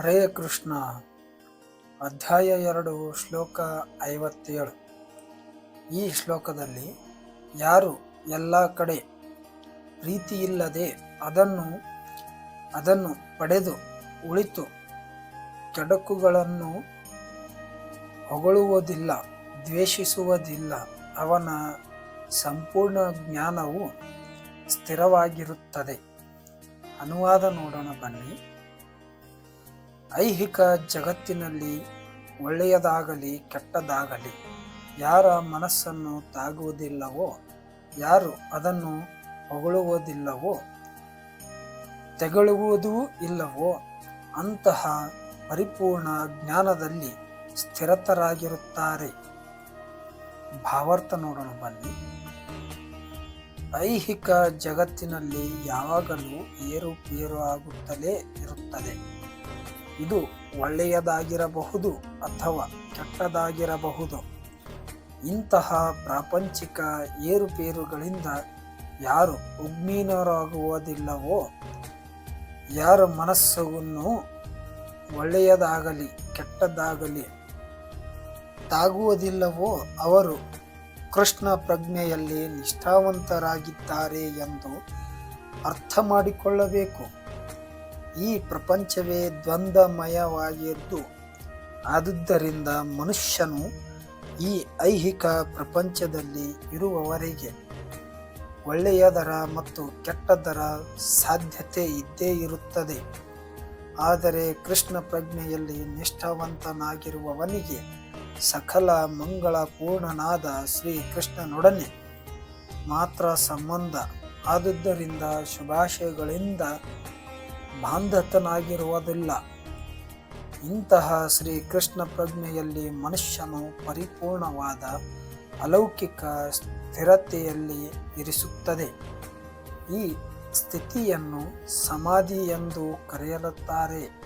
ಹರೇ ಕೃಷ್ಣ, ಅಧ್ಯಾಯ ಎರಡು, ಶ್ಲೋಕ ಐವತ್ತೇಳು. ಈ ಶ್ಲೋಕದಲ್ಲಿ ಯಾರು ಎಲ್ಲ ಕಡೆ ಪ್ರೀತಿಯಿಲ್ಲದೆ ಅದನ್ನು ಅದನ್ನು ಪಡೆದು ಉಳಿತು, ಕೆಡಕುಗಳನ್ನು ಹೊಗಳುವುದಿಲ್ಲ, ದ್ವೇಷಿಸುವುದಿಲ್ಲ, ಅವನ ಸಂಪೂರ್ಣ ಜ್ಞಾನವು ಸ್ಥಿರವಾಗಿರುತ್ತದೆ. ಅನುವಾದ ನೋಡೋಣ ಬನ್ನಿ. ಐಹಿಕ ಜಗತ್ತಿನಲ್ಲಿ ಒಳ್ಳೆಯದಾಗಲಿ ಕೆಟ್ಟದಾಗಲಿ, ಯಾರ ಮನಸ್ಸನ್ನು ತಾಗುವುದಿಲ್ಲವೋ, ಯಾರು ಅದನ್ನು ಹೊಗಳುವುದಿಲ್ಲವೋ, ತೆಗಳುವುದೂ ಇಲ್ಲವೋ, ಅಂತಹ ಪರಿಪೂರ್ಣ ಜ್ಞಾನದಲ್ಲಿ ಸ್ಥಿರತರಾಗಿರುತ್ತಾರೆ. ಭಾವಾರ್ಥ ನೋಡೋಣ, ಬನ್ನಿ. ಐಹಿಕ ಜಗತ್ತಿನಲ್ಲಿ ಯಾವಾಗಲೂ ಏರುಪೇರು ಆಗುತ್ತಲೇ ಇರುತ್ತದೆ. ಇದು ಒಳ್ಳೆಯದಾಗಿರಬಹುದು ಅಥವಾ ಕೆಟ್ಟದಾಗಿರಬಹುದು. ಇಂತಹ ಪ್ರಾಪಂಚಿಕ ಏರುಪೇರುಗಳಿಂದ ಯಾರು ಉಗ್ಮೀನರಾಗುವುದಿಲ್ಲವೋ, ಯಾರ ಮನಸ್ಸನ್ನು ಒಳ್ಳೆಯದಾಗಲಿ ಕೆಟ್ಟದ್ದಾಗಲಿ ತಾಗುವುದಿಲ್ಲವೋ, ಅವರು ಕೃಷ್ಣ ಪ್ರಜ್ಞೆಯಲ್ಲಿ ನಿಷ್ಠಾವಂತರಾಗಿದ್ದಾರೆ ಎಂದು ಅರ್ಥ ಮಾಡಿಕೊಳ್ಳಬೇಕು ಈ ಪ್ರಪಂಚವೇ ದ್ವಂದ್ವಮಯವಾಗಿದ್ದು, ಆದುದರಿಂದ ಮನುಷ್ಯನು ಈ ಐಹಿಕ ಪ್ರಪಂಚದಲ್ಲಿ ಇರುವವರಿಗೆ ಒಳ್ಳೆಯದರ ಮತ್ತು ಕೆಟ್ಟದರ ಸಾಧ್ಯತೆ ಇದ್ದೇ ಇರುತ್ತದೆ. ಆದರೆ ಕೃಷ್ಣ ಪ್ರಜ್ಞೆಯಲ್ಲಿ ನಿಷ್ಠಾವಂತನಾಗಿರುವವನಿಗೆ ಸಕಲ ಮಂಗಳ ಪೂರ್ಣನಾದ ಶ್ರೀ ಕೃಷ್ಣನೊಡನೆ ಮಾತ್ರ ಸಂಬಂಧ. ಆದುದರಿಂದ ಶುಭಾಶಯಗಳಿಂದ ಬಾಂಧತನಾಗಿರುವುದಿಲ್ಲ ಇಂತಹ ಶ್ರೀ ಕೃಷ್ಣ ಪ್ರಜ್ಞೆಯಲ್ಲಿ ಮನುಷ್ಯನು ಪರಿಪೂರ್ಣವಾದ ಅಲೌಕಿಕ ಸ್ಥಿರತೆಯಲ್ಲಿ ಇರಿಸುತ್ತದೆ. ಈ ಸ್ಥಿತಿಯನ್ನು ಸಮಾಧಿ ಎಂದು ಕರೆಯಲುತ್ತಾರೆ.